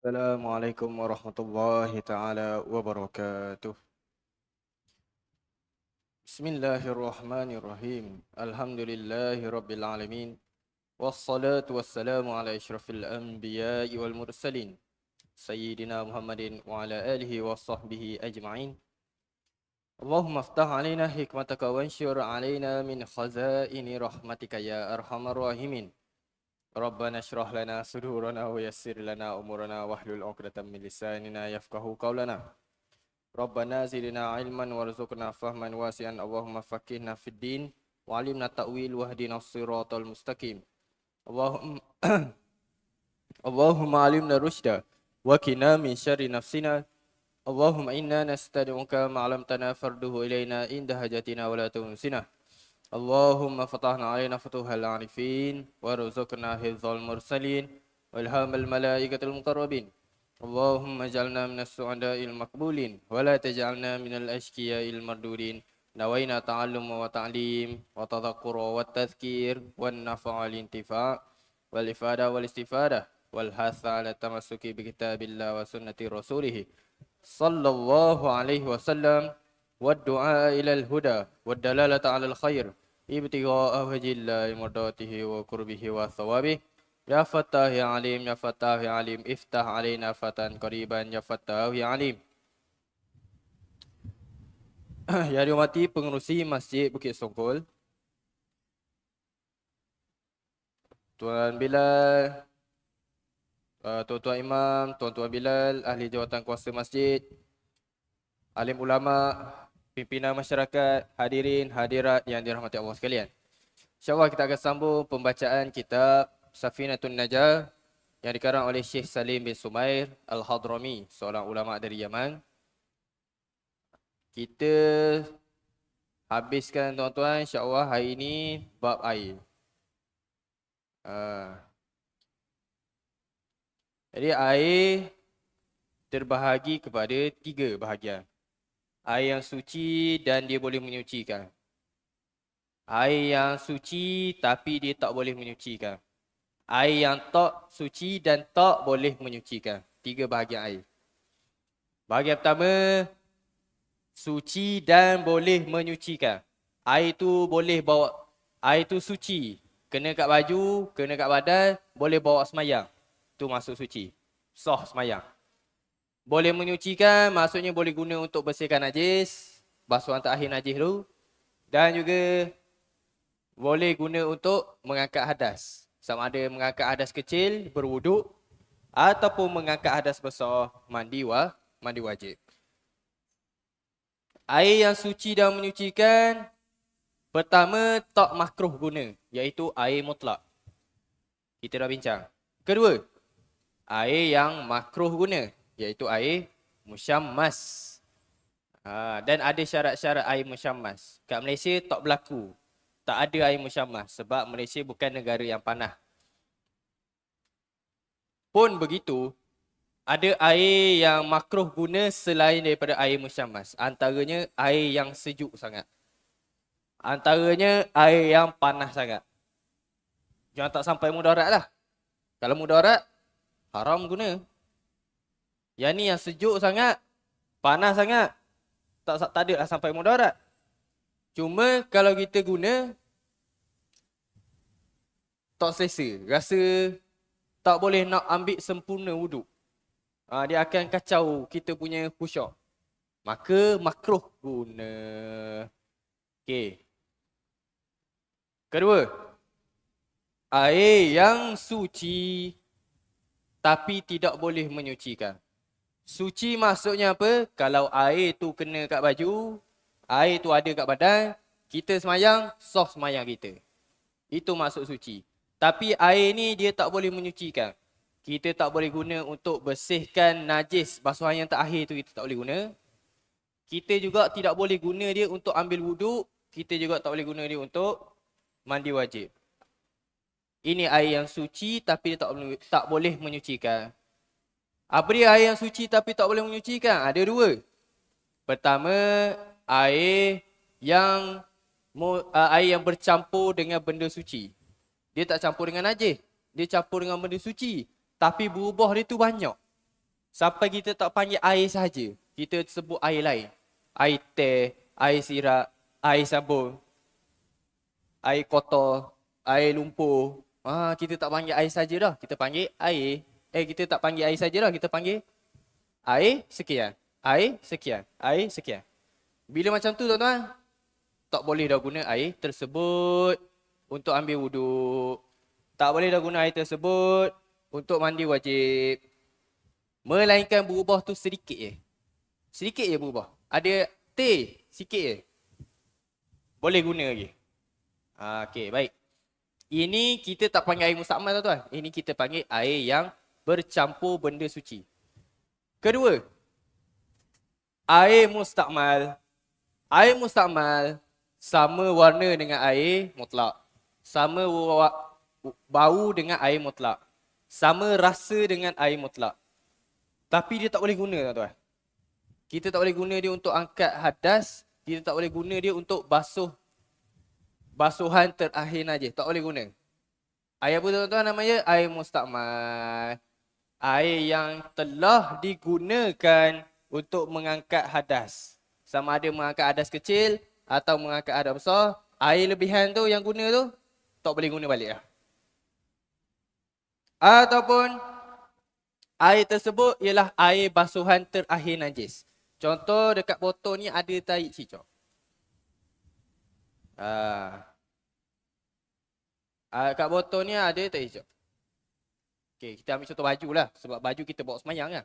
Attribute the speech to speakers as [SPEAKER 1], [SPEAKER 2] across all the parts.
[SPEAKER 1] السلام عليكم ورحمة الله تعالى وبركاته. بسم الله الرحمن الرحيم. الحمد لله رب العالمين. والصلاة والسلام على أشرف الأنبياء والمرسلين. سيدنا محمد وعلى آله وصحبه أجمعين. اللهم افتح علينا حكمتك وانشر علينا من خزائن رحمتك يا أرحم الراحمين. ربنا اشرح لنا صدورنا ويسر لنا أمورنا واحلل عقدة من لساننا يفقه قولنا ربنا زدنا علما وارزقنا فهما واسعا اللهم فقهنا في الدين وعلمنا التأويل واهدنا الصراط المستقيم اللهم اللهم علمنا الرشد وكنا من شر نفسنا اللهم إنا نستدعوك ما علمتنا فرده إلينا عند حاجتنا ولا تنسنا اللهم فتحنا علينا فتوح العارفين وارزقنا حفظ المرسلين والهام الملائكة المقربين. اللهم اجعلنا من السعداء المقبولين ولا تجعلنا من الأشقياء المردودين. نوينا تعلم وتعليم وتذكر والتذكير والنفع والانتفاع والإفادة والاستفادة والحث على التمسك بكتاب الله وسنة رسوله صلى الله عليه وسلم والدعاء إلى الهدى والدلالة على الخير ibtigha'a wajhillahi mardatihi wa qurbihi wa thawabih Ya Fattah Ya Alim Ya Fattah Ya Alim Iftah alaina fatan qariban Ya Fattah Ya Alim. Ya dihormati pengerusi Masjid Bukit Songkol. Tuan Bilal uh, Tuan-tuan Imam Tuan-tuan Bilal Ahli jawatan kuasa masjid Alim ulama pimpinan masyarakat, hadirin, hadirat yang dirahmati Allah sekalian InsyaAllah kita akan sambung pembacaan kitab Safinatun Najah yang dikarang oleh Syekh Salim bin Sumair Al-Hadrami, seorang ulama dari Yaman. Kita habiskan tuan-tuan insya-Allah hari ini bab air. Uh, jadi air terbahagi kepada tiga bahagian. Air yang suci dan dia boleh menyucikan. Air yang suci tapi dia tak boleh menyucikan. Air yang tak suci dan tak boleh menyucikan. Tiga bahagian air. Bahagian pertama, suci dan boleh menyucikan. Air tu boleh bawa, air tu suci. Kena kat baju, kena kat badan, boleh bawa semayang. Tu masuk suci. Soh semayang. Boleh menyucikan, maksudnya boleh guna untuk bersihkan najis. Basuhan terakhir najis tu. Dan juga boleh guna untuk mengangkat hadas. Sama ada mengangkat hadas kecil, berwuduk. Ataupun mengangkat hadas besar, mandi, wa, mandi wajib. Air yang suci dan menyucikan, pertama tak makruh guna, iaitu air mutlak. Kita dah bincang. Kedua, air yang makruh guna, iaitu air musyammas. Ha, dan ada syarat-syarat air musyammas. Kat Malaysia tak berlaku. Tak ada air musyammas sebab Malaysia bukan negara yang panah. Pun begitu, ada air yang makruh guna selain daripada air musyammas. Antaranya air yang sejuk sangat. Antaranya air yang panas sangat. Jangan tak sampai mudarat lah. Kalau mudarat, haram guna. Yang ni yang sejuk sangat, panas sangat. Tak, tak ada lah sampai mudarat. Cuma kalau kita guna, tak selesa. Rasa tak boleh nak ambil sempurna wuduk. Ha, dia akan kacau kita punya khusyuk. Maka makruh guna. Okey. Kedua. Air yang suci tapi tidak boleh menyucikan. Suci maksudnya apa? Kalau air tu kena kat baju, air tu ada kat badan, kita semayang, soh semayang kita. Itu maksud suci. Tapi air ni dia tak boleh menyucikan. Kita tak boleh guna untuk bersihkan najis basuhan yang terakhir tu kita tak boleh guna. Kita juga tidak boleh guna dia untuk ambil wuduk. Kita juga tak boleh guna dia untuk mandi wajib. Ini air yang suci tapi tak boleh, tak boleh menyucikan. Apa dia air yang suci tapi tak boleh menyucikan? Ada dua. Pertama, air yang air yang bercampur dengan benda suci. Dia tak campur dengan najis. Dia campur dengan benda suci. Tapi berubah dia tu banyak. Sampai kita tak panggil air saja. Kita sebut air lain. Air teh, air sirap, air sabun, air kotor, air lumpur. Ah, kita tak panggil air saja dah. Kita panggil air. Eh, kita tak panggil air saja dah. Kita panggil air sekian. Air sekian. Air sekian. Bila macam tu tuan-tuan, tak boleh dah guna air tersebut untuk ambil wuduk. Tak boleh dah guna air tersebut untuk mandi wajib. Melainkan berubah tu sedikit je. Sedikit je berubah. Ada teh, sikit je. Boleh guna lagi. Ha, okay, baik. Ini kita tak panggil air mustakmal tuan-tuan. Ini kita panggil air yang bercampur benda suci. Kedua, air mustakmal. Air mustakmal sama warna dengan air mutlak. Sama bau dengan air mutlak. Sama rasa dengan air mutlak. Tapi dia tak boleh guna tuan-tuan. Kita tak boleh guna dia untuk angkat hadas. Kita tak boleh guna dia untuk basuh basuhan terakhir najis. Tak boleh guna. Air apa tuan-tuan namanya? Air mustakmal. Air yang telah digunakan untuk mengangkat hadas. Sama ada mengangkat hadas kecil atau mengangkat hadas besar. Air lebihan tu yang guna tu tak boleh guna balik lah. Ataupun Air tersebut ialah air basuhan terakhir najis. Contoh dekat botol ni ada tai cicak. Ah. Ah, kat botol ni ada tai cicak. Okey, kita ambil contoh baju lah. Sebab baju kita bawa semayang kan.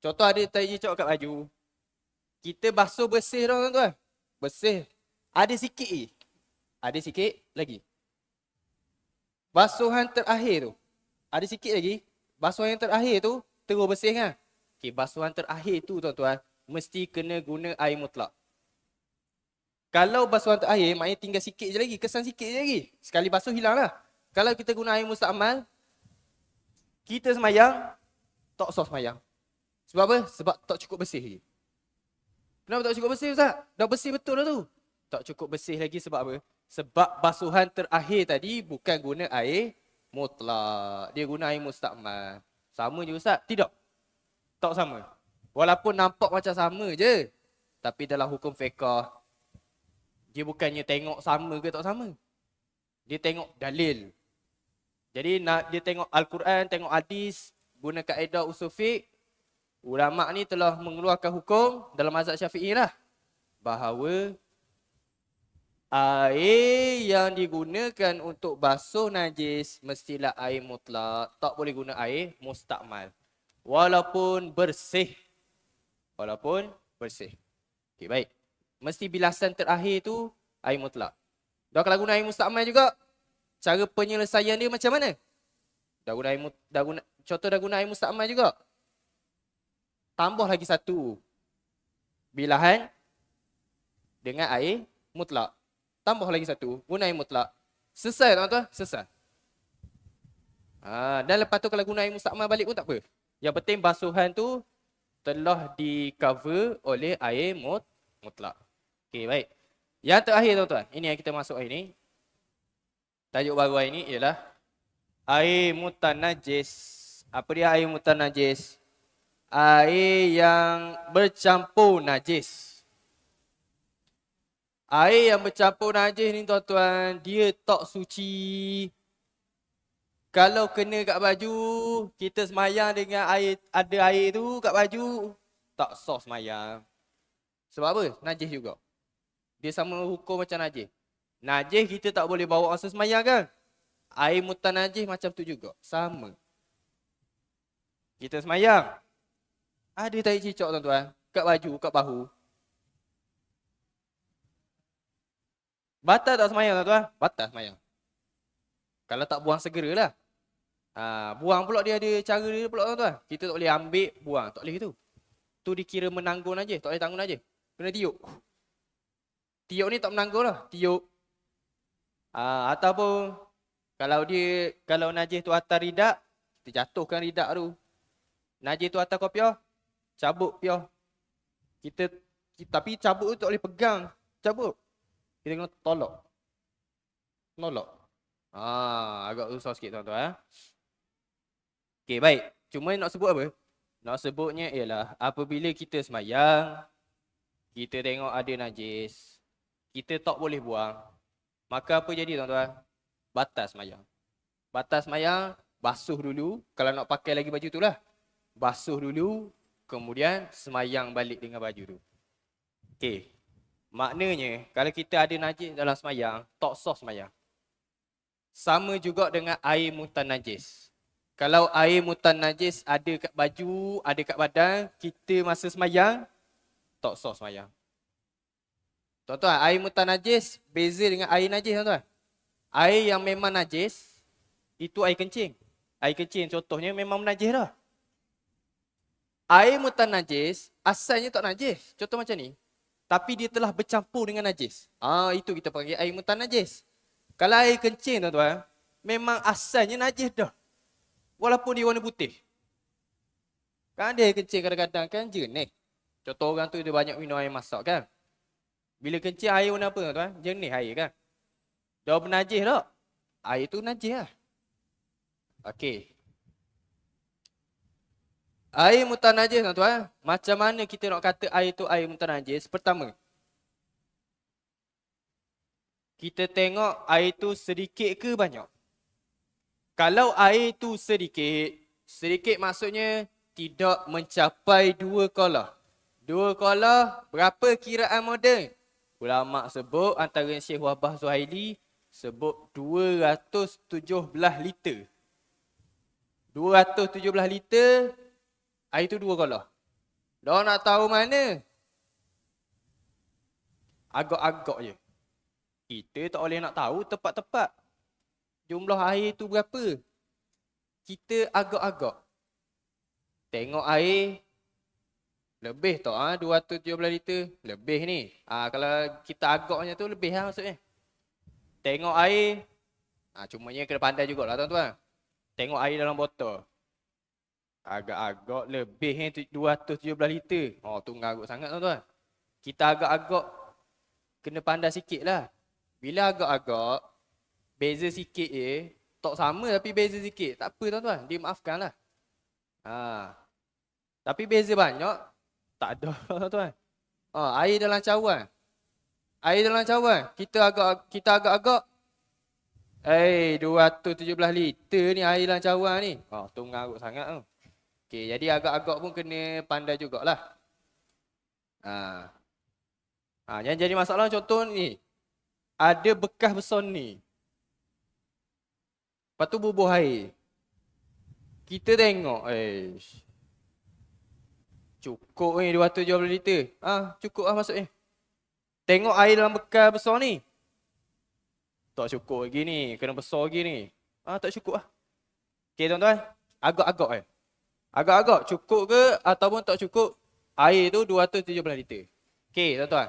[SPEAKER 1] Contoh ada tai cicak kat baju. Kita basuh bersih dah tuan-tuan. Bersih. Ada sikit eh. Ada sikit lagi. Basuhan terakhir tu. Ada sikit lagi basuhan yang terakhir tu terus bersih kan? Okey, basuhan terakhir tu tuan-tuan mesti kena guna air mutlak. Kalau basuhan terakhir maknanya tinggal sikit je lagi, kesan sikit je lagi. Sekali basuh hilanglah. Kalau kita guna air mustakmal kita semayang tak sah semayang. Sebab apa? Sebab tak cukup bersih lagi. Kenapa tak cukup bersih Ustaz? Dah bersih betul dah tu. Tak cukup bersih lagi sebab apa? Sebab basuhan terakhir tadi bukan guna air mutlak. Dia guna air mustakmal. Sama je Ustaz? Tidak. Tak sama. Walaupun nampak macam sama je. Tapi dalam hukum fiqah, dia bukannya tengok sama ke tak sama. Dia tengok dalil. Jadi nak dia tengok Al-Quran, tengok hadis, guna kaedah usul fiqh. Ulama ni telah mengeluarkan hukum dalam mazhab Syafi'i lah. Bahawa Air yang digunakan untuk basuh najis mestilah air mutlak. Tak boleh guna air mustakmal. Walaupun bersih. Walaupun bersih. Okey, baik. Mesti bilasan terakhir tu air mutlak. Dah kalau guna air mustakmal juga, cara penyelesaian dia macam mana? Dah guna air, dah guna, contoh dah guna air mustakmal juga. Tambah lagi satu. Bilahan dengan air mutlak tambah lagi satu, guna air mutlak. Selesai tuan-tuan? Selesai. Ha, dan lepas tu kalau guna air mustakmal balik pun tak apa. Yang penting basuhan tu telah di cover oleh air mut mutlak. Okey, baik. Yang terakhir tuan-tuan, ini yang kita masuk hari ni. Tajuk baru hari ni ialah air mutanajis. Apa dia air mutanajis? Air yang bercampur najis. Air yang bercampur najis ni tuan-tuan, dia tak suci. Kalau kena kat baju, kita semayang dengan air ada air tu kat baju, tak sah semayang. Sebab apa? Najis juga. Dia sama hukum macam najis. Najis kita tak boleh bawa masa semayang kan? Air mutan najis macam tu juga. Sama. Kita semayang. Ada tai cicak tuan-tuan. Kat baju, kat bahu. Batal tak semayang tuan-tuan? Batal semayang. Kalau tak buang segeralah. Ha, buang pula dia ada cara dia pula tuan-tuan. Kita tak boleh ambil, buang. Tak boleh gitu. Tu dikira menanggung aja, Tak boleh tanggung aja. Kena tiup. Tiup ni tak menanggung lah. Tiup. Ha, ataupun kalau dia, kalau najis tu atas ridak, kita jatuhkan ridak tu. Najis tu atas kopiah, cabut piah. Kita, kita, tapi cabut tu tak boleh pegang. Cabut. Kita kena tolok. Tolok. Ah, agak susah sikit tuan-tuan. Eh. Okay, baik. Cuma nak sebut apa? Nak sebutnya ialah apabila kita semayang, kita tengok ada najis, kita tak boleh buang. Maka apa jadi tuan-tuan? Batas semayang. Batas semayang, basuh dulu. Kalau nak pakai lagi baju tu lah. Basuh dulu, kemudian semayang balik dengan baju tu. Okey. Maknanya, kalau kita ada najis dalam semayang, tak sah semayang. Sama juga dengan air mutan najis. Kalau air mutan najis ada kat baju, ada kat badan, kita masa semayang, tak sah semayang. Tuan-tuan, air mutan najis beza dengan air najis tuan-tuan. Air yang memang najis, itu air kencing. Air kencing contohnya memang najis dah. Air mutan najis, asalnya tak najis. Contoh macam ni. Tapi dia telah bercampur dengan najis. Ah Itu kita panggil air mutan najis. Kalau air kencing tuan-tuan, memang asalnya najis dah. Walaupun dia warna putih. Kan dia kencing kadang-kadang kan jernih. Contoh orang tu dia banyak minum air masak kan. Bila kencing air warna apa tuan? Jernih air kan. Dah bernajis tak? Air tu najis lah. Okey. Air mutan najis tuan-tuan. Macam mana kita nak kata air tu air mutan najis? Pertama. Kita tengok air tu sedikit ke banyak? Kalau air tu sedikit, sedikit maksudnya tidak mencapai dua kolah. Dua kolah, berapa kiraan moden? Ulama sebut antara Syekh Wabah Zuhaili sebut 217 liter. 217 liter, air tu dua kolah. Dah nak tahu mana? Agak-agak je. Kita tak boleh nak tahu tepat-tepat jumlah air tu berapa? Kita agak-agak. Tengok air. Lebih tak ha? 217 liter? Lebih ni. Ha, kalau kita agaknya tu lebih lah maksudnya. Tengok air. Ha, cumanya kena pandai jugalah tuan-tuan. Tengok air dalam botol. Agak-agak lebih ni 217 liter. Oh tu ngagut sangat tuan-tuan. Kita agak-agak kena pandai sikit lah. Bila agak-agak, beza sikit je. Tak sama tapi beza sikit. Tak apa tuan-tuan. Dimaafkan lah. Ha. Tapi beza banyak. Tak ada tuan-tuan. Ha, air dalam cawan. Air dalam cawan. Kita agak kita agak-agak. Eh, hey, 217 liter ni air dalam cawan ni. Oh, tu mengarut sangat tu. Okay, jadi agak-agak pun kena pandai jugalah. Ha. Ha, yang jadi masalah contoh ni. Ada bekas besar ni. Lepas tu bubuh air. Kita tengok. Eh. Cukup ni 270 liter. Ah, ha, cukup lah maksudnya. Tengok air dalam bekal besar ni. Tak cukup lagi ni. Kena besar lagi ni. Ah, tak cukup lah. Okay tuan-tuan. Agak-agak eh. Agak-agak cukup ke ataupun tak cukup. Air tu 270 liter. Okay tuan-tuan.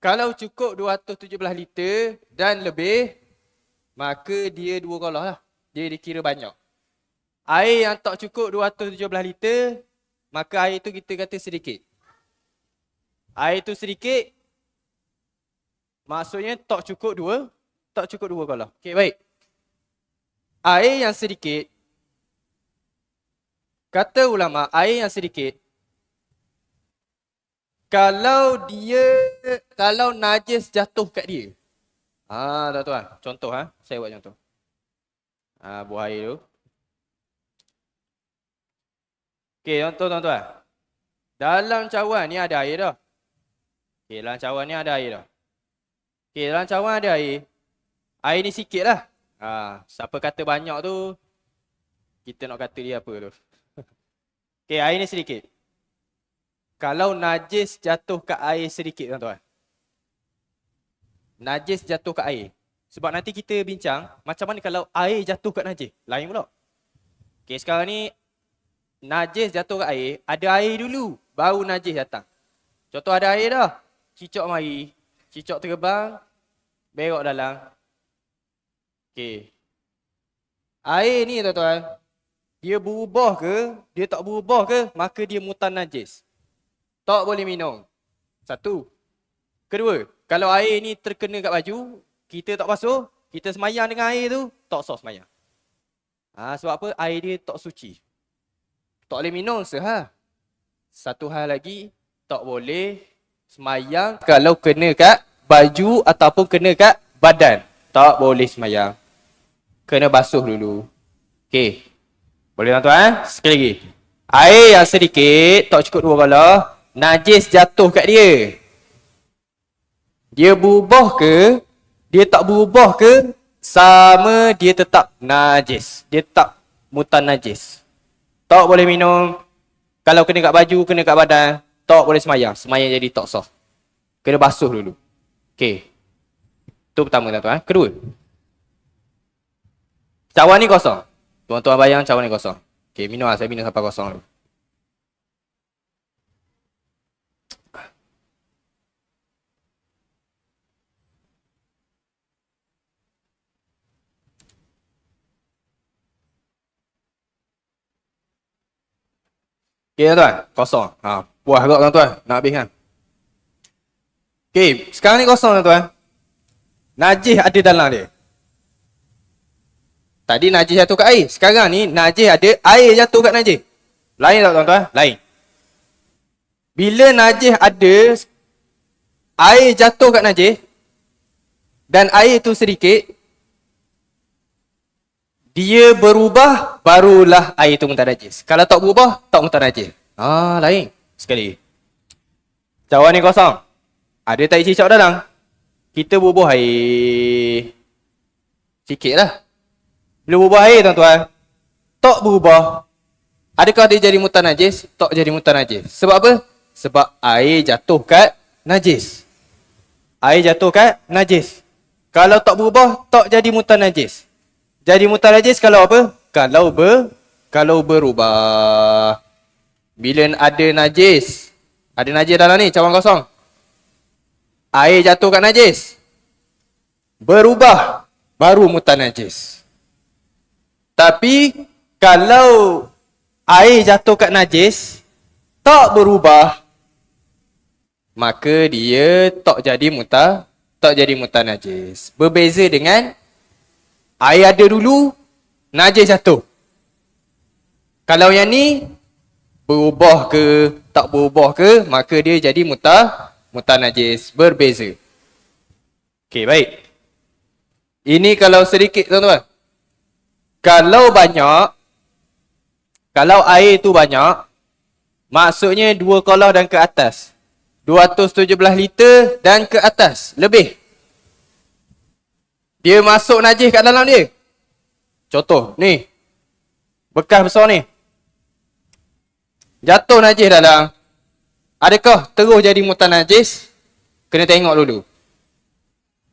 [SPEAKER 1] Kalau cukup 217 liter dan lebih maka dia dua kolah lah. Dia dikira banyak. Air yang tak cukup 217 liter, maka air tu kita kata sedikit. Air tu sedikit, maksudnya tak cukup dua, tak cukup dua kolah. Okey, baik. Air yang sedikit, kata ulama, air yang sedikit, kalau dia, kalau najis jatuh kat dia, Ah, tak tuan. Contoh ha, saya buat contoh. Ah, buah air tu. Okey, tuan-tuan. Dalam cawan ni ada air dah. Okey, dalam cawan ni ada air dah. Okey, dalam cawan ada air. Air ni sikit lah. Ah, siapa kata banyak tu, kita nak kata dia apa tu. Okey, air ni sedikit. Kalau najis jatuh ke air sedikit tuan-tuan najis jatuh ke air. Sebab nanti kita bincang macam mana kalau air jatuh kat najis. Lain pula. Okay, sekarang ni najis jatuh ke air. Ada air dulu. Baru najis datang. Contoh ada air dah. Cicok mari. Cicok terbang. Berok dalam. Okay. Air ni tuan-tuan. Dia berubah ke? Dia tak berubah ke? Maka dia mutan najis. Tak boleh minum. Satu. Kedua. Kalau air ni terkena kat baju, kita tak basuh, kita semayang dengan air tu, tak sah semayang. Ha, sebab apa? Air dia tak suci. Tak boleh minum sehal. Satu hal lagi, tak boleh semayang kalau kena kat baju ataupun kena kat badan. Tak boleh semayang. Kena basuh dulu. Okey. Boleh tuan-tuan? Eh? Sekali lagi. Air yang sedikit, tak cukup dua kala, najis jatuh kat dia. Dia berubah ke? Dia tak berubah ke? Sama dia tetap najis. Dia tetap mutan najis. Tak boleh minum. Kalau kena kat baju, kena kat badan, tak boleh semayang. Semayang jadi tak sah. Kena basuh dulu. Okey. Itu pertama tuan-tuan. Eh? Kedua. Cawan ni kosong. Tuan-tuan bayang cawan ni kosong. Okey, minum lah. Saya minum sampai kosong dulu. Okay tuan-tuan, kosong. Ha, puas agak tuan-tuan, nak habis kan? Okay, sekarang ni kosong tuan-tuan. Najis ada dalam dia. Tadi najis jatuh kat air. Sekarang ni najis ada, air jatuh kat najis. Lain tak tuan-tuan? Lain. Bila najis ada, air jatuh kat najis, dan air tu sedikit, dia berubah, barulah air tu muntah najis. Kalau tak berubah, tak muntah najis. Ah, lain. Sekali. Cawan ni kosong. Ada tai cicak dalam. Kita berubah air. Sikit lah. Bila berubah air tuan-tuan. Tak berubah. Adakah dia jadi muntah najis? Tak jadi muntah najis. Sebab apa? Sebab air jatuh kat najis. Air jatuh kat najis. Kalau tak berubah, tak jadi muntah najis. Jadi mutar najis kalau apa? Kalau ber kalau berubah. Bila ada najis. Ada najis dalam ni, cawan kosong. Air jatuh kat najis. Berubah. Baru mutar najis. Tapi, kalau air jatuh kat najis, tak berubah, maka dia tak jadi mutar, tak jadi mutar najis. Berbeza dengan Air ada dulu, najis jatuh. Kalau yang ni, berubah ke, tak berubah ke, maka dia jadi mutah, mutah najis. Berbeza. Okey, baik. Ini kalau sedikit, tuan-tuan. Kalau banyak, kalau air tu banyak, maksudnya dua kolah dan ke atas. 217 liter dan ke atas. Lebih. Dia masuk najis kat dalam dia. Contoh, ni. Bekas besar ni. Jatuh najis dalam. Adakah terus jadi mutan najis? Kena tengok dulu.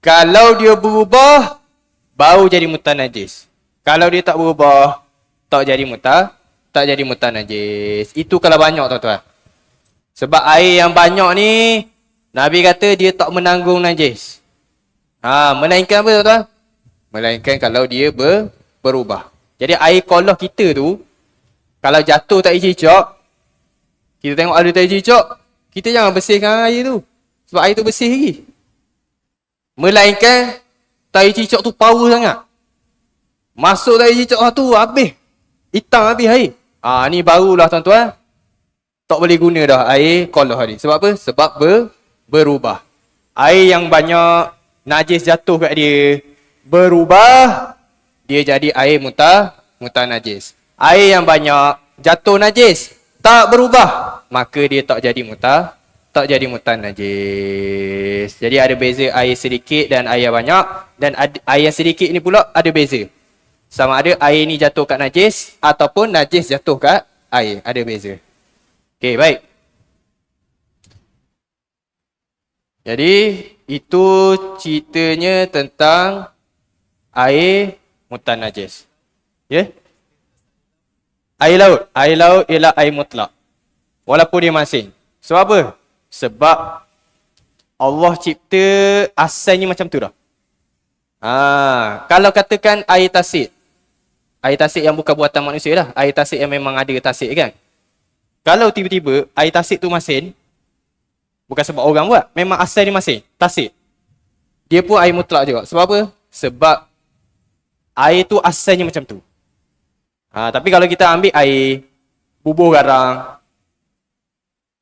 [SPEAKER 1] Kalau dia berubah, baru jadi mutan najis. Kalau dia tak berubah, tak jadi mutan, tak jadi mutan najis. Itu kalau banyak tuan-tuan. Sebab air yang banyak ni, Nabi kata dia tak menanggung najis. Ha, melainkan apa tuan-tuan? Melainkan kalau dia ber, berubah. Jadi air kolah kita tu, kalau jatuh tak cicak, kita tengok ada tak cicak, kita jangan bersihkan air tu. Sebab air tu bersih lagi. Melainkan, tai cicak tu power sangat. Masuk tai cicak tu, habis. Hitam habis air. Ha, ni barulah tuan-tuan. Tak boleh guna dah air kolah ni. Sebab apa? Sebab ber, berubah. Air yang banyak najis jatuh kat dia, berubah, dia jadi air muntah, muntah najis. Air yang banyak, jatuh najis, tak berubah, maka dia tak jadi muntah, tak jadi muntah najis. Jadi ada beza air sedikit dan air banyak, dan air sedikit ni pula ada beza. Sama ada air ni jatuh kat najis, ataupun najis jatuh kat air, ada beza. Okay, baik. Jadi, itu ceritanya tentang air mutan najis. Ya? Yeah? Air laut. Air laut ialah air mutlak. Walaupun dia masing. Sebab apa? Sebab Allah cipta asalnya macam tu dah. Ha, kalau katakan air tasik. Air tasik yang bukan buatan manusia lah. Air tasik yang memang ada tasik kan. Kalau tiba-tiba air tasik tu masin, Bukan sebab orang buat. Memang asal dia masih. Tasik. Dia pun air mutlak juga. Sebab apa? Sebab air tu asalnya macam tu. Ha, tapi kalau kita ambil air bubuh garang.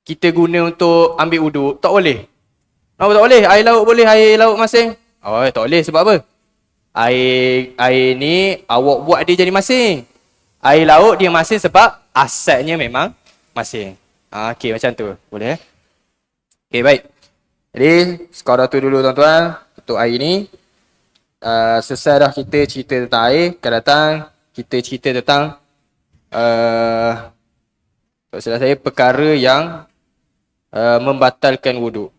[SPEAKER 1] Kita guna untuk ambil uduk, tak boleh. Kenapa tak boleh? Air laut boleh, air laut masing. Oh, tak boleh sebab apa? Air air ni awak buat dia jadi masing. Air laut dia masing sebab asalnya memang masing. Ah, okey macam tu. Boleh eh? Okey baik. Jadi sekadar tu dulu tuan-tuan untuk hari ni. Uh, selesai dah kita cerita tentang air. Akan datang kita cerita tentang uh, salah saya perkara yang uh, membatalkan wuduk.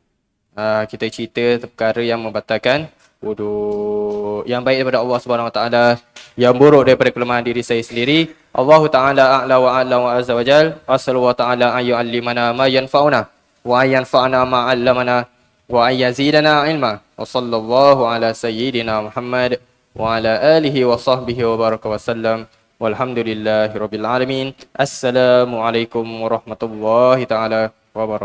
[SPEAKER 1] Uh, kita cerita perkara yang membatalkan wuduk. Yang baik daripada Allah Taala, yang buruk daripada kelemahan diri saya sendiri. Allah Taala a'la wa a'la wa azza wa jal. Asallu wa ta'ala an yu'allimana ma yanfa'una وأن ينفعنا ما علمنا وأن يزيدنا علما. وصلى الله على سيدنا محمد وعلى آله وصحبه وبارك وسلم. والحمد لله رب العالمين. السلام عليكم ورحمة الله تعالى وبركاته.